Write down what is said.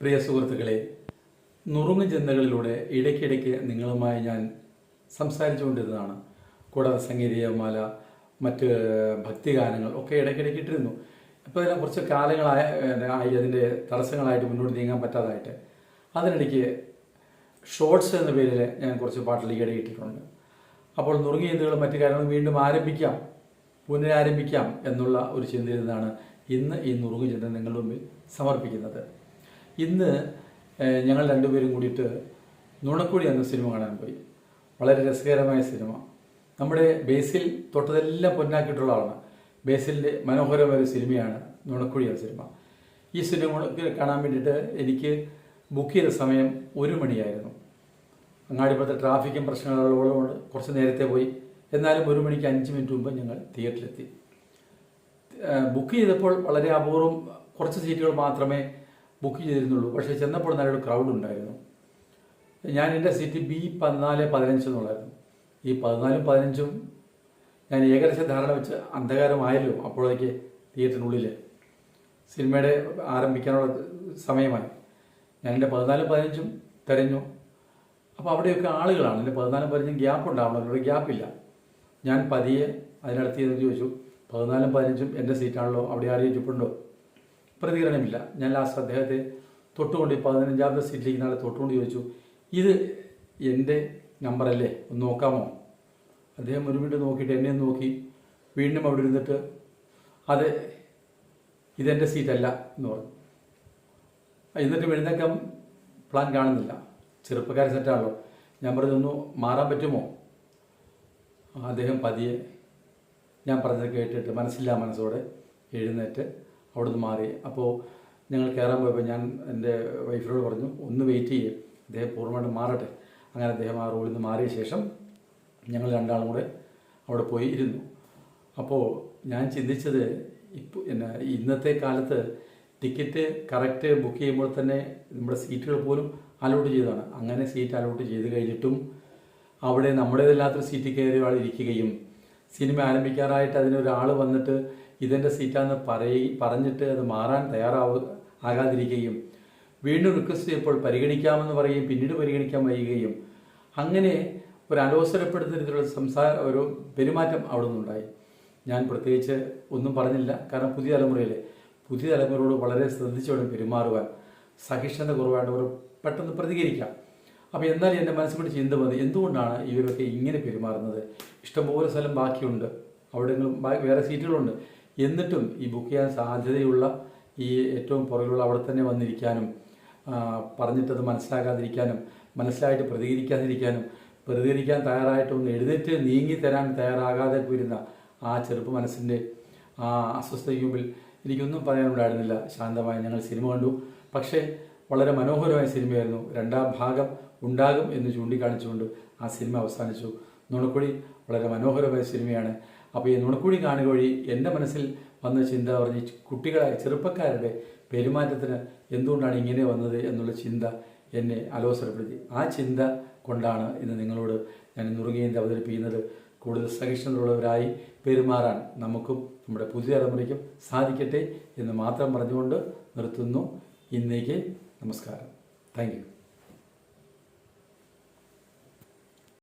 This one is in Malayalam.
പ്രിയ സുഹൃത്തുക്കളെ നുറുങ്ങു ചിന്തകളിലൂടെ ഇടയ്ക്കിടയ്ക്ക് നിങ്ങളുമായി ഞാൻ സംസാരിച്ചുകൊണ്ടിരുന്നതാണ്. കൂടാതെ സംഗീതമാല മറ്റ് ഭക്തിഗാനങ്ങൾ ഒക്കെ ഇടയ്ക്കിടയ്ക്ക് ഇട്ടിരുന്നു. ഇപ്പോൾ ഇതിനെ കുറച്ച് കാലങ്ങളായ അതിന്റെ തടസ്സങ്ങളായിട്ട് മുന്നോട്ട് നീങ്ങാൻ പറ്റാതായിട്ട്. അതിനിടയ്ക്ക് ഷോർട്സ് എന്ന പേരിൽ ഞാൻ കുറച്ച് പാട്ടുകൾ ഈയിടെ അപ്പോൾ നുറുങ്ങിയ ചിന്തകളും മറ്റു കാര്യങ്ങളും വീണ്ടും ആരംഭിക്കാം പുനരാരംഭിക്കാം എന്നുള്ള ഒരു ചിന്തയിൽ നിന്നാണ് ഇന്ന് ഈ നുറുങ്ങു ചിന്ത നിങ്ങളുടെ മുമ്പിൽ സമർപ്പിക്കുന്നത്. ഇന്ന് ഞങ്ങൾ രണ്ടുപേരും കൂടിയിട്ട് നുണക്കുഴി എന്ന സിനിമ കാണാൻ പോയി. വളരെ രസകരമായ സിനിമ. നമ്മുടെ ബേസിൽ തൊട്ടതെല്ലാം പൊന്നാക്കിയിട്ടുള്ള ആളാണ്. ബേസിലിന്റെ മനോഹരമായ ഒരു സിനിമയാണ് നുണക്കുഴി എന്ന സിനിമ. ഈ സിനിമ കാണാൻ വേണ്ടിയിട്ട് എനിക്ക് ബുക്ക് ചെയ്ത സമയം ഒരു മണിയായിരുന്നു. അങ്ങാടിപ്പുറത്തെ ട്രാഫിക്കും പ്രശ്നങ്ങളുള്ളതുകൊണ്ട് കുറച്ച് നേരത്തെ പോയി. എന്നാലും ഒരു മണിക്ക് അഞ്ച് മിനിറ്റ് മുമ്പ് ഞങ്ങൾ തിയേറ്ററിലെത്തി ബുക്ക് ചെയ്തപ്പോൾ വളരെ അപൂർവം കുറച്ച് സീറ്റുകൾ മാത്രമേ ബുക്ക് ചെയ്തിരുന്നുള്ളൂ. പക്ഷേ ചെന്നപ്പോൾ നല്ലൊരു ക്രൗഡ് ഉണ്ടായിരുന്നു. ഞാൻ എന്റെ സീറ്റ് ബി പതിനാല് പതിനഞ്ച് എന്നുള്ളായിരുന്നു ഈ പതിനാലും പതിനഞ്ചും ഞാൻ ഏകദേശ ധാരണ വെച്ച് അന്ധകാരമായല്ലോ അപ്പോഴേക്ക് തിയേറ്ററിനുള്ളിൽ സിനിമയുടെ ആരംഭിക്കാനുള്ള സമയമായി. ഞാൻ എന്റെ പതിനാലും പതിനഞ്ചും തിരഞ്ഞു. അപ്പോൾ അവിടെയൊക്കെ ആളുകളാണ്. എന്റെ പതിനാലും പതിനഞ്ചും ഗ്യാപ്പ് ഉണ്ടാവണം. ഒരു ഗ്യാപ്പില്ല ഞാൻ പതിയെ അതിനടുത്ത് ചോദിച്ചു പതിനാലും പതിനഞ്ചും എന്റെ സീറ്റാണല്ലോ അവിടെ ആരെയും ചുപ്പുണ്ടോ പ്രതികരണമില്ല. ഞാൻ ലാസ്റ്റ് അദ്ദേഹത്തെ തൊട്ടുകൊണ്ട് പതിനഞ്ചാമത്തെ സീറ്റിലേക്ക് നാളെ തൊട്ടുകൊണ്ട് ചോദിച്ചു ഇത് എന്റെ നമ്പറല്ലേ? ഒന്ന് നോക്കാമോ? അദ്ദേഹം ഒരു മിനിറ്റ് നോക്കിയിട്ട് എന്നെ നോക്കി വീണ്ടും അവിടെ ഇരുന്നിട്ട് അത് ഇതെന്റെ സീറ്റല്ല എന്ന് പറഞ്ഞു. എന്നിട്ട് എഴുന്നേക്കാൻ പ്ലാൻ കാണുന്നില്ല. ചെറുപ്പക്കാർ സെറ്റാണല്ലോ ഞാൻ പറഞ്ഞു ഒന്ന് മാറാൻ പറ്റുമോ? അദ്ദേഹം പതിയെ ഞാൻ പറഞ്ഞത് കേട്ടിട്ട് മനസ്സില്ല മനസ്സോടെ എഴുന്നേറ്റ് അവിടുന്ന് മാറി. അപ്പോൾ ഞങ്ങൾ കയറാൻ പോയപ്പോൾ ഞാൻ എന്റെ വൈഫിനോട് പറഞ്ഞു ഒന്ന് വെയിറ്റ് ചെയ്യേ. അദ്ദേഹം പൂർണമായിട്ട് മാറട്ടെ. അങ്ങനെ അദ്ദേഹം ആ റോളിൽ നിന്ന് മാറിയ ശേഷം ഞങ്ങൾ രണ്ടാളും കൂടെ അവിടെ പോയി ഇരുന്നു അപ്പോൾ ഞാൻ ചിന്തിച്ചത് ഇപ്പോൾ എന്നാ ഇന്നത്തെ കാലത്ത് ടിക്കറ്റ് കറക്റ്റ് ബുക്ക് ചെയ്യുമ്പോൾ തന്നെ നമ്മുടെ സീറ്റുകൾ പോലും അലോട്ട് ചെയ്തതാണ്. അങ്ങനെ സീറ്റ് അലോട്ട് ചെയ്ത് കഴിഞ്ഞിട്ടും അവിടെ നമ്മുടേതല്ലാത്തൊരു സീറ്റിൽ കയറി ഒരാൾ ഇരിക്കുകയും സിനിമ ആരംഭിക്കാറായിട്ട് അതിനൊരാൾ വന്നിട്ട് ഇതെന്റെ സീറ്റാന്ന് പറയ പറഞ്ഞിട്ട് അത് മാറാൻ തയ്യാറാവ ആകാതിരിക്കുകയും വീണ്ടും റിക്വസ്റ്റ് ചെയ്യുമ്പോൾ പരിഗണിക്കാമെന്ന് പറയുകയും പിന്നീട് പരിഗണിക്കാൻ വൈകുകയും അങ്ങനെ ഒരു അലോസരപ്പെടുത്തുന്ന രീതിയിലുള്ള സംസാര ഒരു പെരുമാറ്റം അവിടെ നിന്നുണ്ടായി ഞാൻ പ്രത്യേകിച്ച് ഒന്നും പറഞ്ഞില്ല. കാരണം പുതിയ തലമുറയിലെ പുതിയ തലമുറയോട് വളരെ ശ്രദ്ധിച്ചു വേണം പെരുമാറുവാൻ. സഹിഷ്ണുത കുറവായിട്ട് അവർ പെട്ടെന്ന് പ്രതികരിക്കാം. അപ്പോൾ എന്നാലും എന്റെ മനസ്സിൽ കൂടി ചിന്ത മതി എന്തുകൊണ്ടാണ് ഇവരൊക്കെ ഇങ്ങനെ പെരുമാറുന്നത്? ഇഷ്ടംപോലെ സ്ഥലം ബാക്കിയുണ്ട്. അവിടെ വേറെ സീറ്റുകളുണ്ട്. എന്നിട്ടും ഈ ബുക്ക് ചെയ്യാൻ സാധ്യതയുള്ള ഈ ഏറ്റവും പുറകിലുള്ള അവിടെ തന്നെ വന്നിരിക്കാനും പറഞ്ഞിട്ടത് മനസ്സിലാകാതിരിക്കാനും മനസ്സിലായിട്ട് പ്രതികരിക്കാതിരിക്കാനും പ്രതികരിക്കാൻ തയ്യാറായിട്ടൊന്ന് എഴുന്നേറ്റ് നീങ്ങി തരാൻ തയ്യാറാകാതെ വരുന്ന ആ ചെറുപ്പ് മനസ്സിന്റെ ആ അസ്വസ്ഥതയ്ക്ക് മുമ്പിൽ എനിക്കൊന്നും പറയാനുണ്ടായിരുന്നില്ല. ശാന്തമായി ഞങ്ങൾ സിനിമ കണ്ടു. പക്ഷേ വളരെ മനോഹരമായ സിനിമയായിരുന്നു. രണ്ടാം ഭാഗം ഉണ്ടാകും എന്ന് ചൂണ്ടിക്കാണിച്ചുകൊണ്ട് ആ സിനിമ അവസാനിച്ചു. നുണക്കുഴി വളരെ മനോഹരമായ സിനിമയാണ്. അപ്പോൾ ഈ നുണക്കുഴി കാണുക വഴി എന്റെ മനസ്സിൽ വന്ന ചിന്ത പറഞ്ഞ് കുട്ടികളായ ചെറുപ്പക്കാരുടെ പെരുമാറ്റത്തിന് എന്തുകൊണ്ടാണ് ഇങ്ങനെ വന്നത് എന്നുള്ള ചിന്ത എന്നെ അലോസരപ്പെടുത്തി. ആ ചിന്ത കൊണ്ടാണ് ഇന്ന് നിങ്ങളോട് ഞാൻ നുറുങ്ങിയന്തി അവതരിപ്പിക്കുന്നത്. കൂടുതൽ സഹിഷ്ണുതയുള്ളവരായി പെരുമാറാൻ നമുക്കും നമ്മുടെ പുതിയ തലമുറയ്ക്കും സാധിക്കട്ടെ എന്ന് മാത്രം പറഞ്ഞുകൊണ്ട് നിർത്തുന്നു. ഇന്നേക്ക് നമസ്കാരം. താങ്ക്